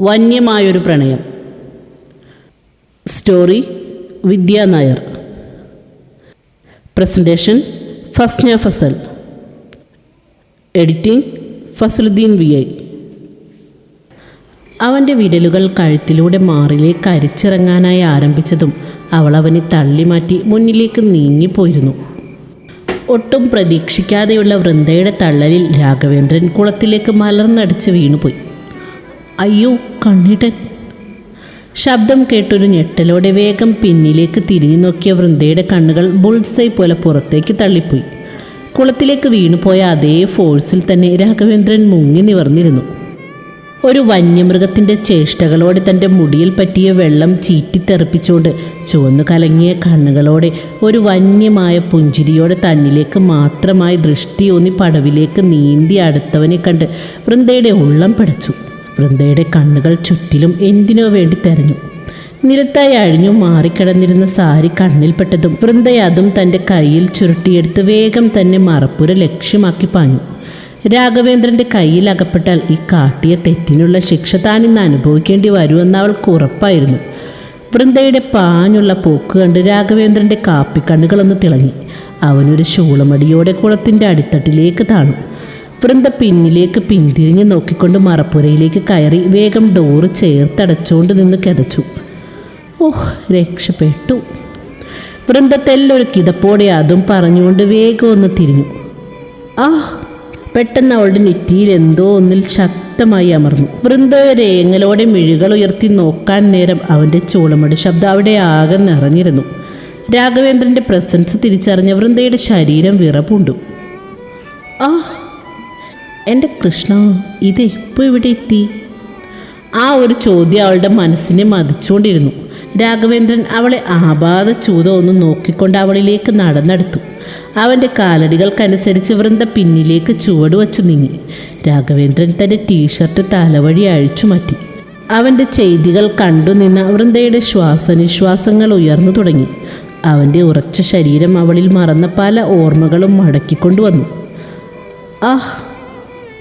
വന്യമായൊരു പ്രണയം. Story Vidya Nair. Presentation Fasna Fasal. Editing Fasaluddin V I. അവന്റെ വിരലുകൾ കഴുത്തിലൂടെ മാറിലേക്ക് അരിച്ചിറങ്ങാനായി ആരംഭിച്ചതും അവൾ അവനെ തള്ളിമാറ്റി മുന്നിലേക്ക് നീങ്ങിപ്പോയിരുന്നു. ഒട്ടും പ്രതീക്ഷിക്കാതെയുള്ള വൃന്ദയുടെ തള്ളലിൽ രാഘവേന്ദ്രൻ കുളത്തിലേക്ക് മലർന്നടിച്ച് വീണുപോയി. അയ്യോ കണ്ണിട്ടൻ. ശബ്ദം കേട്ടൊരു ഞെട്ടലോടെ വേഗം പിന്നിലേക്ക് തിരിഞ്ഞു നോക്കിയ വൃന്ദയുടെ കണ്ണുകൾ ബുൾസൈ പോലെ പുറത്തേക്ക് തള്ളിപ്പോയി. കുളത്തിലേക്ക് വീണുപോയ അതേ ഫോഴ്സിൽ തന്നെ രാഘവേന്ദ്രൻ മുങ്ങി നിവർന്നിരുന്നു. ഒരു വന്യമൃഗത്തിന്റെ ചേഷ്ടകളോടെ തന്റെ മുടിയിൽ പറ്റിയ വെള്ളം ചീറ്റിത്തെറിപ്പിച്ചുകൊണ്ട് ചുവന്നു കലങ്ങിയ കണ്ണുകളോടെ ഒരു വന്യമായ പുഞ്ചിരിയോടെ തന്നിലേക്ക് മാത്രമായി ദൃഷ്ടിയൂന്നി പടവിലേക്ക് നീന്തി അടുത്തവനെ കണ്ട് വൃന്ദയുടെ ഉള്ളം പിടച്ചു. വൃന്ദയുടെ കണ്ണുകൾ ചുറ്റിലും എന്തിനോ വേണ്ടി തെരഞ്ഞു. നിരത്തായി അഴിഞ്ഞു മാറിക്കിടന്നിരുന്ന സാരി കണ്ണിൽപ്പെട്ടതും വൃന്ദ അതും തന്റെ കയ്യിൽ ചുരുട്ടിയെടുത്ത് വേഗം തന്നെ മറപ്പുര ലക്ഷ്യമാക്കി പാഞ്ഞു. രാഘവേന്ദ്രന്റെ കയ്യിൽ അകപ്പെട്ടാൽ ഈ കാട്ടിയ തെറ്റിനുള്ള ശിക്ഷ താൻ ഇന്ന് അനുഭവിക്കേണ്ടി വരുമെന്ന് അവൾക്ക് ഉറപ്പായിരുന്നു. വൃന്ദയുടെ പാഞ്ഞുള്ള പോക്ക് കണ്ട് രാഘവേന്ദ്രന്റെ കാപ്പിക്കണ്ണുകളൊന്ന് തിളങ്ങി. അവനൊരു ശൂളമടിയോടെ കുളത്തിന്റെ അടിത്തട്ടിലേക്ക് താണു. വൃന്ദ പിന്നിലേക്ക് പിന്തിരിഞ്ഞ് നോക്കിക്കൊണ്ട് മറപ്പുരയിലേക്ക് കയറി വേഗം ഡോറ് ചേർത്തടച്ചുകൊണ്ട് നിന്ന് കിതച്ചു ഓഹ് രക്ഷപ്പെട്ടു. വൃന്ദത്തെല്ലൊരു കിതപ്പോടെ അതും പറഞ്ഞുകൊണ്ട് വേഗം ഒന്ന് തിരിഞ്ഞു. ആ പെട്ടെന്ന് അവളുടെ നെറ്റിയിൽ എന്തോ ഒന്നിൽ ശക്തമായി അമർന്നു. വൃന്ദരേങ്ങലോടെ മിഴികൾ ഉയർത്തി നോക്കാൻ നേരം അവന്റെ ചൂളമടി ശബ്ദം അവിടെ ആകെ നിറഞ്ഞിരുന്നു. രാഘവേന്ദ്രന്റെ പ്രസൻസ് തിരിച്ചറിഞ്ഞ വൃന്ദയുടെ ശരീരം വിറപൂണ്ടു. ആ എന്റെ കൃഷ്ണ ഇത് ഇപ്പോൾ ഇവിടെ എത്തി? ആ ഒരു ചോദ്യം അവളുടെ മനസ്സിനെ മതിച്ചുകൊണ്ടിരുന്നു. രാഘവേന്ദ്രൻ അവളെ ആപാത ചൂത ഒന്ന് നോക്കിക്കൊണ്ട് അവളിലേക്ക് നടന്നെടുത്തു. അവന്റെ കാലടികൾക്കനുസരിച്ച് വൃന്ദ പിന്നിലേക്ക് ചുവട് വച്ചു നീങ്ങി. രാഘവേന്ദ്രൻ തന്റെ ടീഷർട്ട് തലവഴി അഴിച്ചു മാറ്റി. അവന്റെ ചെയ്തികൾ കണ്ടു നിന്ന വൃന്ദയുടെ ശ്വാസനിശ്വാസങ്ങൾ ഉയർന്നു തുടങ്ങി. അവന്റെ ഉറച്ച ശരീരം അവളിൽ മറന്ന പല ഓർമ്മകളും മടക്കിക്കൊണ്ടുവന്നു. ആ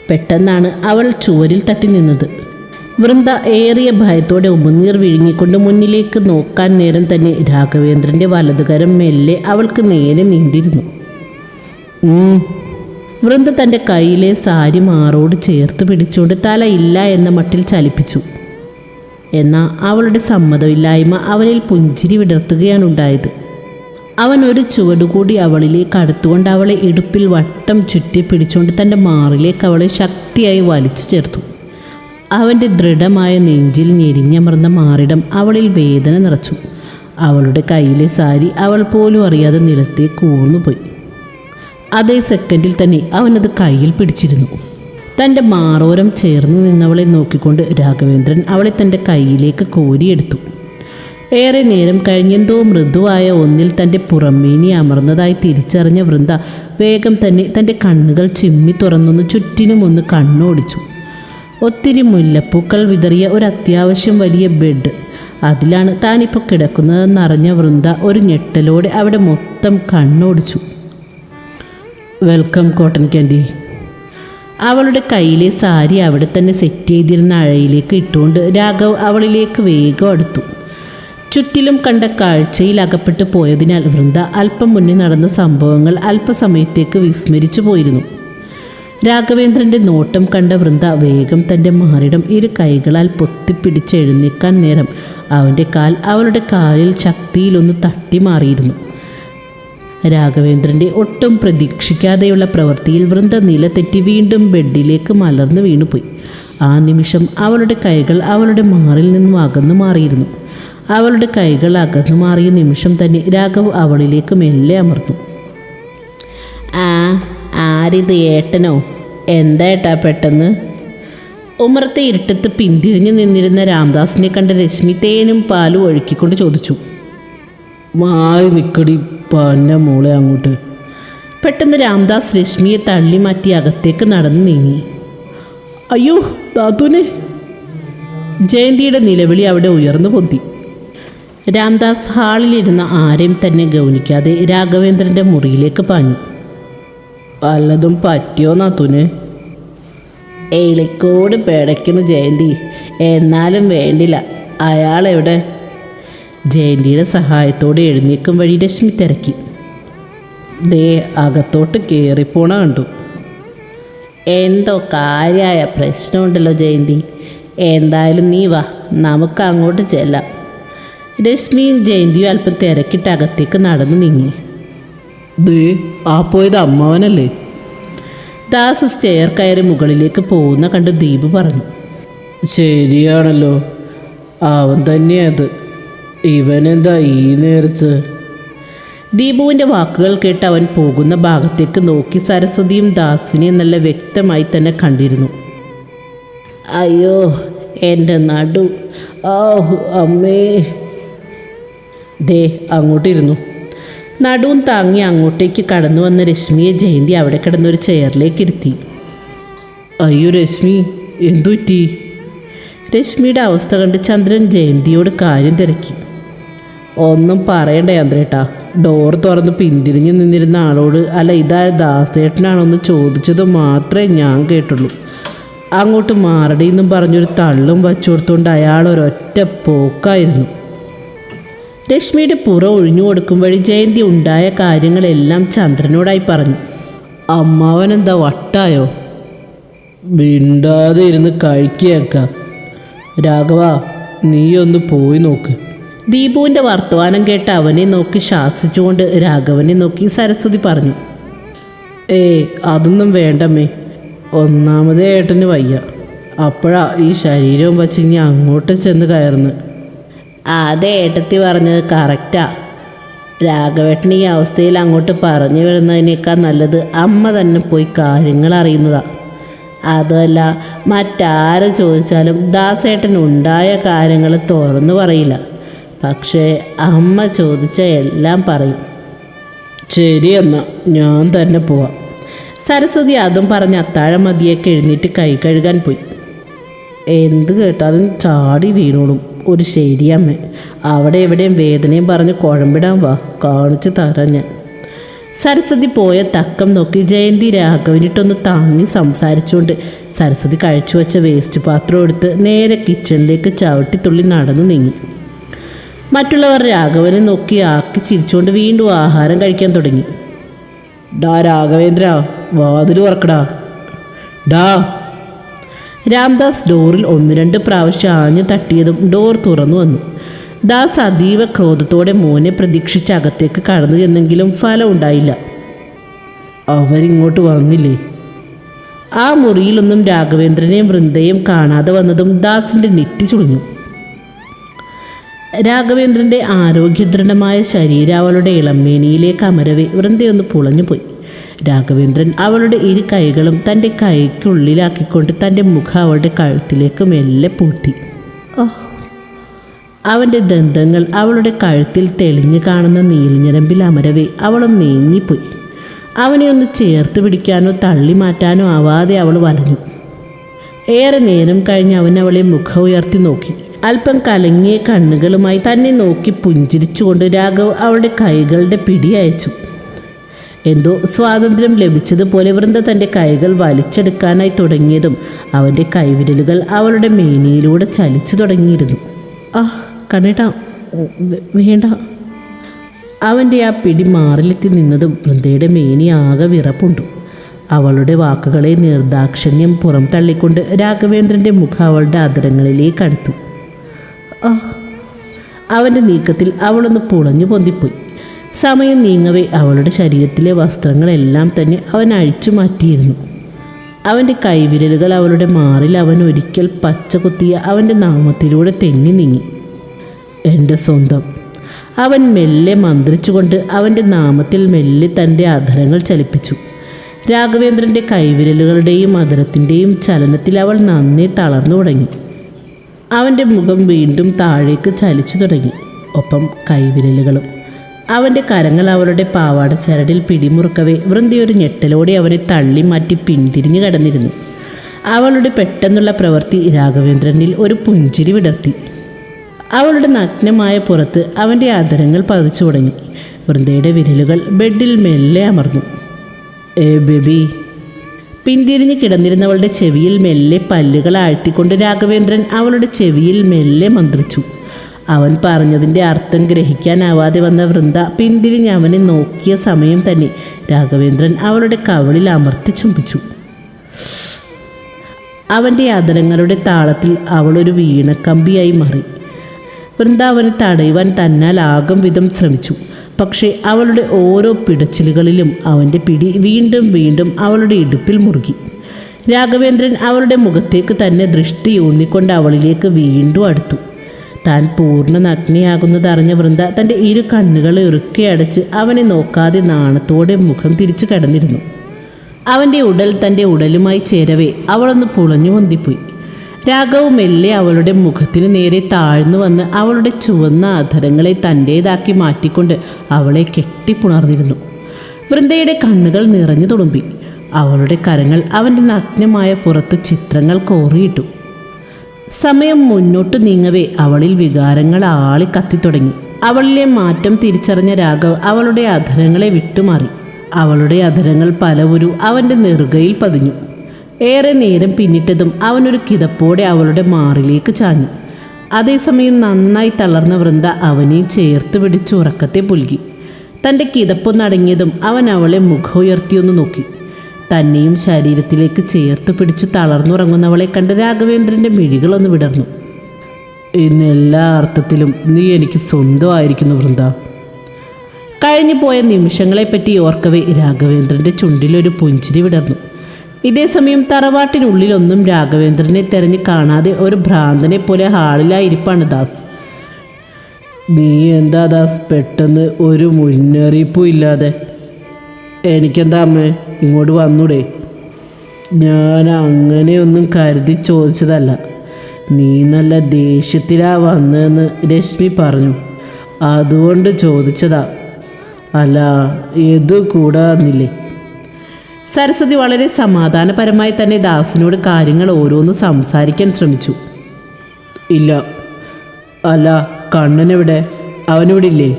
പെട്ടെന്നാണ് അവൾ ചുവരിൽ തട്ടി നിന്നത്. വൃന്ദ ഏറിയ ഭയത്തോടെ ഉമിനീർ വിഴുങ്ങിക്കൊണ്ട് മുന്നിലേക്ക് നോക്കാൻ നേരം തന്നെ രാഘവേന്ദ്രന്റെ വലതുകരം മെല്ലെ അവൾക്ക് നേരെ നീണ്ടിരുന്നു. വൃന്ദ തന്റെ കയ്യിലെ സാരി മാറോട് ചേർത്ത് പിടിച്ചുകൊണ്ട് തല ഇല്ല എന്ന മട്ടിൽ ചലിപ്പിച്ചു. എന്നാൽ അവളുടെ സമ്മതമില്ലായ്മ അവനിൽ പുഞ്ചിരി വിടർത്തുകയാണ് ഉണ്ടായത് അവൻ ഒരു ചുവടുകൂടി അവളിലേക്ക് അടുത്തുകൊണ്ട് അവളെ ഇടുപ്പിൽ വട്ടം ചുറ്റി പിടിച്ചുകൊണ്ട് തന്റെ മാറിലേക്ക് അവളെ ശക്തിയായി വലിച്ചു ചേർത്തു. അവന്റെ ദൃഢമായ നെഞ്ചിൽ ഞെരിഞ്ഞമർന്ന മാറിടം അവളിൽ വേദന നിറച്ചു. അവളുടെ കയ്യിലെ സാരി അവൾ പോലും അറിയാതെ നിലത്തേക്ക് ഊർന്നുപോയി അതേ സെക്കൻഡിൽ തന്നെ അവനത് കയ്യിൽ പിടിച്ചിരുന്നു. തന്റെ മാറോരം ചേർന്ന് നിന്നവളെ നോക്കിക്കൊണ്ട് രാഘവേന്ദ്രൻ അവളെ തന്റെ കയ്യിലേക്ക് കോരിയെടുത്തു. ഏറെ നേരം കഴിഞ്ഞെന്തോ മൃദുവായ ഒന്നിൽ തന്റെ പുറമേനി അമർന്നതായി തിരിച്ചറിഞ്ഞ വൃന്ദ വേഗം തന്നെ തന്റെ കണ്ണുകൾ ചിമ്മി തുറന്നൊന്ന് ചുറ്റിനും ഒന്ന് കണ്ണോടിച്ചു. ഒത്തിരി മുല്ലപ്പൂക്കൾ വിതറിയ ഒരു അത്യാവശ്യം വലിയ ബെഡ് അതിലാണ് താനിപ്പോൾ കിടക്കുന്നതെന്നറിഞ്ഞ വൃന്ദ ഒരു ഞെട്ടലോടെ അവിടെ മൊത്തം കണ്ണോടിച്ചു. വെൽക്കം കോട്ടൺ ക്യാൻഡി അവളുടെ കയ്യിലെ സാരി അവിടെ തന്നെ സെറ്റ് ചെയ്തിരുന്ന അഴയിലേക്ക് ഇട്ടുകൊണ്ട് രാഘവ് അവളിലേക്ക് വേഗം അടുത്തു. ചുറ്റിലും കണ്ട കാഴ്ചയിൽ അകപ്പെട്ടു പോയതിനാൽ വൃന്ദ അല്പം മുന്നേ നടന്ന സംഭവങ്ങൾ അല്പസമയത്തേക്ക് വിസ്മരിച്ചു പോയിരുന്നു. രാഘവേന്ദ്രന്റെ നോട്ടം കണ്ട വൃന്ദ വേഗം തന്റെ മാറിടം ഇരു കൈകളാൽ പൊത്തിപ്പിടിച്ച് എഴുന്നേക്കാൻ നേരം അവന്റെ കാൽ അവളുടെ കാലിൽ ശക്തിയിലൊന്ന് തട്ടി മാറിയിരുന്നു. രാഘവേന്ദ്രന്റെ ഒട്ടും പ്രതീക്ഷിക്കാതെയുള്ള പ്രവൃത്തിയിൽ വൃന്ദ നില തെറ്റി വീണ്ടും ബെഡിലേക്ക് മലർന്നു വീണുപോയി. ആ നിമിഷം അവളുടെ കൈകൾ അവളുടെ മാറിൽ നിന്നും അകന്നു മാറിയിരുന്നു. അവളുടെ കൈകൾ അകന്നു മാറിയ നിമിഷം തന്നെ രാഘവ് അവളിലേക്ക് മെല്ലെ അമർന്നു. ആ ആരിത് ഏട്ടനോ? എന്താ ഏട്ടാ പെട്ടെന്ന്? ഉമർത്തെ ഇരുട്ടത്ത് പിന്തിരിഞ്ഞു നിന്നിരുന്ന രാംദാസിനെ കണ്ട രശ്മി തേനും പാലും ഒഴുക്കിക്കൊണ്ട് ചോദിച്ചു. മായി നിക്കടി പന്ന മോളെ അങ്ങോട്ട്. പെട്ടെന്ന് രാംദാസ് രശ്മിയെ തള്ളി മാറ്റി അകത്തേക്ക് നടന്നു നീങ്ങി. അയ്യോ താത്തൂനെ ജയന്തിയുടെ നിലവിളി അവിടെ ഉയർന്നു പൊന്തി. രാംദാസ് ഹാളിലിരുന്ന ആരെയും തന്നെ ഗൗനിക്കാതെ രാഘവേന്ദ്രന്റെ മുറിയിലേക്ക് പാഞ്ഞു. വല്ലതും പറ്റിയോ നാത്തൂന്? എളിക്കോട് പേടയ്ക്കുന്നു ജയന്തി. എന്നാലും വേണ്ടില്ല. അയാളെവിടെ? ജയന്തിയുടെ സഹായത്തോടെ എഴുന്നേക്കും വഴി രശ്മി തിരക്കി. ദേ അകത്തോട്ട് കയറിപ്പോണ കണ്ടു. എന്തോ കാര്യമായ പ്രശ്നമുണ്ടല്ലോ ജയന്തി. എന്തായാലും നീ വാ. നമുക്ക് അങ്ങോട്ട് ചെല്ലാം. രശ്മിയും ജയന്തിയും അല്പം തിരക്കിട്ട് അകത്തേക്ക് നടന്നു നീങ്ങി. ദേ ആ പോയത് അമ്മാവനല്ലേ? ദാസ് സ്റ്റെയർ കയറി മുകളിലേക്ക് പോകുന്ന കണ്ട് ദീപ് പറഞ്ഞു. ശരിയാണല്ലോ. അവൻ തന്നെയത്. ഇവനെന്താ ഈ നേരത്ത്? ദീപുവിന്റെ വാക്കുകൾ കേട്ട് അവൻ പോകുന്ന ഭാഗത്തേക്ക് നോക്കി സരസ്വതിയും ദാസിനെ നല്ല വ്യക്തമായി തന്നെ കണ്ടിരുന്നു. അയ്യോ എന്റെ നടു. ആ അമ്മേ. ദേ അങ്ങോട്ടിരുന്നു. നടുവും താങ്ങി അങ്ങോട്ടേക്ക് കടന്നു വന്ന രശ്മിയെ ജയന്തി അവിടെ കിടന്നൊരു ചെയറിലേക്ക് ഇരുത്തി. അയ്യോ രശ്മി എന്തു പറ്റി? രശ്മിയുടെ അവസ്ഥ കണ്ട് ചന്ദ്രൻ ജയന്തിയോട് കാര്യം തിരക്കി. ഒന്നും പറയണ്ട ചന്ദ്രേട്ടാ ഡോർ തുറന്ന് പിന്തിരിഞ്ഞ് നിന്നിരുന്ന ആളോട് അല്ല ഇതാ ദാസേട്ടനാണോന്ന് ചോദിച്ചത് മാത്രമേ ഞാൻ കേട്ടുള്ളൂ. അങ്ങോട്ട് മാറടിയെന്നും പറഞ്ഞൊരു തള്ളും വച്ചു കൊടുത്തുകൊണ്ട് അയാൾ ഒരൊറ്റ പോക്കായിരുന്നു. രശ്മിയുടെ പുറ ഒഴിഞ്ഞു കൊടുക്കും വഴി ജയന്തി ഉണ്ടായ കാര്യങ്ങളെല്ലാം ചന്ദ്രനോടായി പറഞ്ഞു. അമ്മാവൻ എന്താ വട്ടായോ? മിണ്ടാതെ ഇരുന്ന് കഴിക്കുക രാഘവ നീ ഒന്ന് പോയി നോക്ക്. ദീപുവിന്റെ വർത്തമാനം കേട്ട് അവനെ നോക്കി ശാസിച്ചുകൊണ്ട് രാഘവനെ നോക്കി സരസ്വതി പറഞ്ഞു. ഏ അതൊന്നും വേണ്ടമ്മേ. ഒന്നാമതേ ഏട്ടന് വയ്യ. അപ്പോഴാ ഈ ശരീരവും വച്ച് ഇനി അങ്ങോട്ട് ചെന്ന് കയറുന്നു അതെ ഏട്ടത്തി പറഞ്ഞത് കറക്റ്റാ രാഘവേട്ടൻ ഈ അവസ്ഥയിൽ അങ്ങോട്ട് പറഞ്ഞു വരുന്നതിനേക്കാൾ നല്ലത് അമ്മ തന്നെ പോയി കാര്യങ്ങൾ അറിയുന്നതാ. അതല്ല മറ്റാരും ചോദിച്ചാലും ദാസേട്ടൻ ഉണ്ടായ കാര്യങ്ങൾ തുറന്നു പറയില്ല. പക്ഷേ അമ്മ ചോദിച്ച എല്ലാം പറയും. ശരി ഞാൻ തന്നെ പോവാം. സരസ്വതി അതും പറഞ്ഞ് അത്താഴം മതിയൊക്കെ എഴുന്നേറ്റ് കൈ കഴുകാൻ പോയി. എന്ത് കേട്ടാലും ചാടി വീണോളും. ഒരു ശരിയമ്മ. അവിടെ എവിടെയും വേദനയും പറഞ്ഞ് കുഴമ്പിടാൻ വാ. കാണിച്ചു തരാം ഞാൻ. സരസ്വതി പോയ തക്കം നോക്കി ജയന്തി രാഘവനിട്ടൊന്ന് താങ്ങി സംസാരിച്ചുകൊണ്ട് സരസ്വതി കഴിച്ചു വെച്ച വേസ്റ്റ് പാത്രം എടുത്ത് നേരെ കിച്ചണിലേക്ക് ചവിട്ടിത്തുള്ളി നടന്നു നീങ്ങി. മറ്റുള്ളവർ രാഘവനെ നോക്കി ആക്കി ചിരിച്ചുകൊണ്ട് വീണ്ടും ആഹാരം കഴിക്കാൻ തുടങ്ങി. ഡാ രാഘവേന്ദ്ര വാതിൽ തുറക്കടാ. ഡാ രാംദാസ് ഡോറിൽ ഒന്ന് രണ്ട് പ്രാവശ്യം ആഞ്ഞു തട്ടിയതും ഡോർ തുറന്നു വന്നു. ദാസ് അതീവ ക്രോധത്തോടെ മോനെ പ്രതീക്ഷിച്ച് അകത്തേക്ക് കടന്നു ചെന്നെങ്കിലും ഫലം ഉണ്ടായില്ല. അവരിങ്ങോട്ട് വന്നില്ലേ? ആ മുറിയിലൊന്നും രാഘവേന്ദ്രനെയും വൃന്ദയും കാണാതെ വന്നതും ദാസിന്റെ നെറ്റി ചുളിഞ്ഞു. രാഘവേന്ദ്രന്റെ ആരോഗ്യദൃഢമായ ശരീരം അവളുടെ ഇളമേനിയിലേക്ക് അമരവെ വൃന്ദയൊന്ന് പുളഞ്ഞുപോയി. രാഘവേന്ദ്രൻ അവളുടെ ഇരു കൈകളും തന്റെ കൈക്കുള്ളിലാക്കിക്കൊണ്ട് തന്റെ മുഖം അവളുടെ കഴുത്തിലേക്ക് മെല്ലെ പൂട്ടി. അവന്റെ ദന്തങ്ങൾ അവളുടെ കഴുത്തിൽ തെളിഞ്ഞു കാണുന്ന നീൽഞ്ഞരമ്പിൽ അമരവേ അവളും നീങ്ങിപ്പോയി. അവനെ ഒന്ന് ചേർത്ത് പിടിക്കാനോ തള്ളി മാറ്റാനോ ആവാതെ അവൾ വലഞ്ഞു. ഏറെ നേരം കഴിഞ്ഞ് അവൻ അവളെ മുഖം ഉയർത്തി നോക്കി. അല്പം കലങ്ങിയ കണ്ണുകളുമായി തന്നെ നോക്കി പുഞ്ചിരിച്ചുകൊണ്ട് രാഘവ് അവളുടെ കൈകളുടെ പിടി അയച്ചു. എന്തോ സ്വാതന്ത്ര്യം ലഭിച്ചതുപോലെ വൃന്ദ തന്റെ കൈകൾ വലിച്ചെടുക്കാനായി തുടങ്ങിയതും അവന്റെ കൈവിരലുകൾ അവളുടെ മേനിയിലൂടെ ചലിച്ചു തുടങ്ങിയിരുന്നു. ആ കണ്ണേട്ടാ വേണ്ട. അവന്റെ ആ പിടി മാറിലെത്തി നിന്നതും വൃന്ദയുടെ മേനി ആകെ വിറപ്പുണ്ടു. അവളുടെ വാക്കുകളെ നിർദാക്ഷിണ്യം പുറം തള്ളിക്കൊണ്ട് രാഘവേന്ദ്രന്റെ മുഖം അവളുടെ അതരങ്ങളിലേക്ക് അടുത്തു. അവന്റെ നീക്കത്തിൽ അവളൊന്ന് പുളഞ്ഞു പൊന്തിപ്പോയി. സമയം നീങ്ങവേ. അവളുടെ ശരീരത്തിലെ വസ്ത്രങ്ങളെല്ലാം തന്നെ അവൻ അഴിച്ചു മാറ്റിയിരുന്നു. അവന്റെ കൈവിരലുകൾ അവളുടെ മാറിൽ അവൻ ഒരിക്കൽ പച്ച കുത്തിയ അവന്റെ നാമത്തിലൂടെ തെന്നി നീങ്ങി. എന്റെ സ്വന്തം. അവൻ മെല്ലെ മന്ത്രിച്ചുകൊണ്ട് അവന്റെ നാമത്തിൽ മെല്ലെ തന്റെ അധരങ്ങൾ ചലിപ്പിച്ചു. രാഘവേന്ദ്രന്റെ കൈവിരലുകളുടെയും അധരത്തിന്റെയും ചലനത്തിൽ അവൾ നന്നെ തളർന്നു തുടങ്ങി. അവന്റെ മുഖം വീണ്ടും താഴേക്ക് ചലിച്ചു തുടങ്ങി. ഒപ്പം കൈവിരലുകളും അവന്റെ കരങ്ങൾ അവളുടെ പാവാട ചരടിൽ പിടിമുറുക്കവേ. വൃന്ദയൊരു ഞെട്ടലോടെ അവനെ തള്ളി മാറ്റി പിന്തിരിഞ്ഞു കടന്നിരുന്നു. അവളുടെ പെട്ടെന്നുള്ള പ്രവൃത്തി രാഘവേന്ദ്രനിൽ ഒരു പുഞ്ചിരി വിടർത്തി. അവളുടെ നഗ്നമായ പുറത്ത് അവന്റെ ആദരങ്ങൾ പതിച്ചു തുടങ്ങി. വൃന്ദയുടെ വിരലുകൾ ബെഡിൽ മെല്ലെ അമർന്നു. ഏ ബേബി. പിന്തിരിഞ്ഞ് കിടന്നിരുന്നവളുടെ ചെവിയിൽ മെല്ലെ പല്ലുകൾ ആഴ്ത്തിക്കൊണ്ട് രാഘവേന്ദ്രൻ അവളുടെ ചെവിയിൽ മെല്ലെ മന്ത്രിച്ചു. അവൻ പറഞ്ഞതിന്റെ അർത്ഥം ഗ്രഹിക്കാനാവാതെ വന്ന വൃന്ദ പിന്തിരിഞ്ഞ് അവനെ നോക്കിയ സമയം തന്നെ രാഘവേന്ദ്രൻ അവളുടെ കവളിൽ അമർത്തി ചുംബിച്ചു. അവന്റെ ആദരങ്ങളുടെ താളത്തിൽ അവളൊരു വീണക്കമ്പിയായി മാറി. വൃന്ദാവനെ തടയുവാൻ തന്നാൽ ആകും വിധം ശ്രമിച്ചു. പക്ഷേ അവളുടെ ഓരോ പിടച്ചിലുകളിലും അവന്റെ പിടി വീണ്ടും വീണ്ടും അവളുടെ ഇടുപ്പിൽ മുറുകി. രാഘവേന്ദ്രൻ അവളുടെ മുഖത്തേക്ക് തന്നെ ദൃഷ്ടി ഊന്നിക്കൊണ്ട് അവളിലേക്ക് വീണ്ടും അടുത്തു. താൻ പൂർണ നഗ്നയാകുന്നതറിഞ്ഞ വൃന്ദ തന്റെ ഇരു കണ്ണുകളെ ഇറുക്കെ അടച്ച് അവനെ നോക്കാതെ നാണത്തോടെ മുഖം തിരിച്ചു കടന്നിരുന്നു. അവന്റെ ഉടൽ തന്റെ ഉടലുമായി ചേരവേ അവളൊന്ന് പുളഞ്ഞു പൊന്തിപ്പോയി. രാഘവ് മെല്ലെ അവളുടെ മുഖത്തിന് നേരെ താഴ്ന്നു വന്ന് അവളുടെ ചുവന്ന അധരങ്ങളെ തന്റേതാക്കി മാറ്റിക്കൊണ്ട് അവളെ കെട്ടിപ്പുണർന്നിരുന്നു. വൃന്ദയുടെ കണ്ണുകൾ നിറഞ്ഞു തുളുമ്പി. അവളുടെ കരങ്ങൾ അവന്റെ നഗ്നമായ പുറത്ത് ചിത്രങ്ങൾ കോറിയിട്ടു. സമയം മുന്നോട്ട് നീങ്ങവേ. അവളിൽ വികാരങ്ങൾ ആളി കത്തിത്തുടങ്ങി. അവളിലെ മാറ്റം തിരിച്ചറിഞ്ഞ രാഘവ് അവളുടെ അധരങ്ങളെ വിട്ടുമാറി. അവളുടെ അധരങ്ങൾ പലവുരു അവന്റെ നെറുകയിൽ പതിഞ്ഞു. ഏറെ നേരം പിന്നിട്ടതും അവനൊരു കിതപ്പോടെ അവളുടെ മാറിലേക്ക് ചാഞ്ഞു. അതേസമയം നന്നായി തളർന്ന വൃന്ദ അവനെ ചേർത്ത് പിടിച്ച് ഉറക്കത്തെ പുൽകി. തന്റെ കിതപ്പൊന്നടങ്ങിയതും അവൻ അവളെ മുഖം ഉയർത്തിയൊന്ന് നോക്കി. തന്നെയും ശരീരത്തിലേക്ക് ചേർത്ത് പിടിച്ച് തളർന്നുറങ്ങുന്നവളെ കണ്ട് രാഘവേന്ദ്രന്റെ മിഴികളൊന്ന് വിടർന്നു. ഇന്ന് എല്ലാ അർത്ഥത്തിലും നീ എനിക്ക് സ്വന്തമായിരിക്കുന്നു വൃന്ദ. കഴിഞ്ഞു പോയ നിമിഷങ്ങളെപ്പറ്റി ഓർക്കവേ രാഘവേന്ദ്രന്റെ ചുണ്ടിലൊരു പുഞ്ചിരി വിടർന്നു. ഇതേസമയം തറവാട്ടിനുള്ളിലൊന്നും രാഘവേന്ദ്രനെ തെരഞ്ഞു കാണാതെ ഒരു ഭ്രാന്തനെ പോലെ ഹാളിലായിരിപ്പാണ് ദാസ്. നീ എന്താ ദാസ് പെട്ടെന്ന് ഒരു മുന്നറിയിപ്പും ഇല്ലാതെ? എനിക്കെന്താ അമ്മേ? ഇങ്ങോട്ട് വന്നൂടെ. ഞാൻ അങ്ങനെയൊന്നും കരുതി ചോദിച്ചതല്ല. നീ നല്ല ദേഷ്യത്തിലാ വന്നതെന്ന് രശ്മി പറഞ്ഞു. അതുകൊണ്ട് ചോദിച്ചതാ. അല്ല ഏതു കൂടാന്നില്ലേ സരസ്വതി വളരെ സമാധാനപരമായി തന്നെ ദാസിനോട് കാര്യങ്ങൾ ഓരോന്ന് സംസാരിക്കാൻ ശ്രമിച്ചു. ഇല്ല. അല്ല കണ്ണനെവിടെ? അവനിവിടെ ഇല്ലേ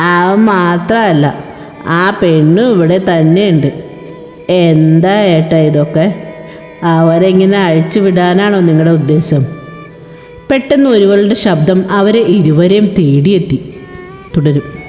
അവൻ മാത്രമല്ല. ആ പെണ്ണും ഇവിടെ തന്നെയുണ്ട്. എന്താ ഏട്ടാ ഇതൊക്കെ? അവരെങ്ങനെ അഴിച്ചു വിടാനാണോ നിങ്ങളുടെ ഉദ്ദേശം? പെട്ടെന്ന് ഒരുവളുടെ ശബ്ദം അവരെ ഇരുവരെയും തേടിയെത്തി. തുടരും.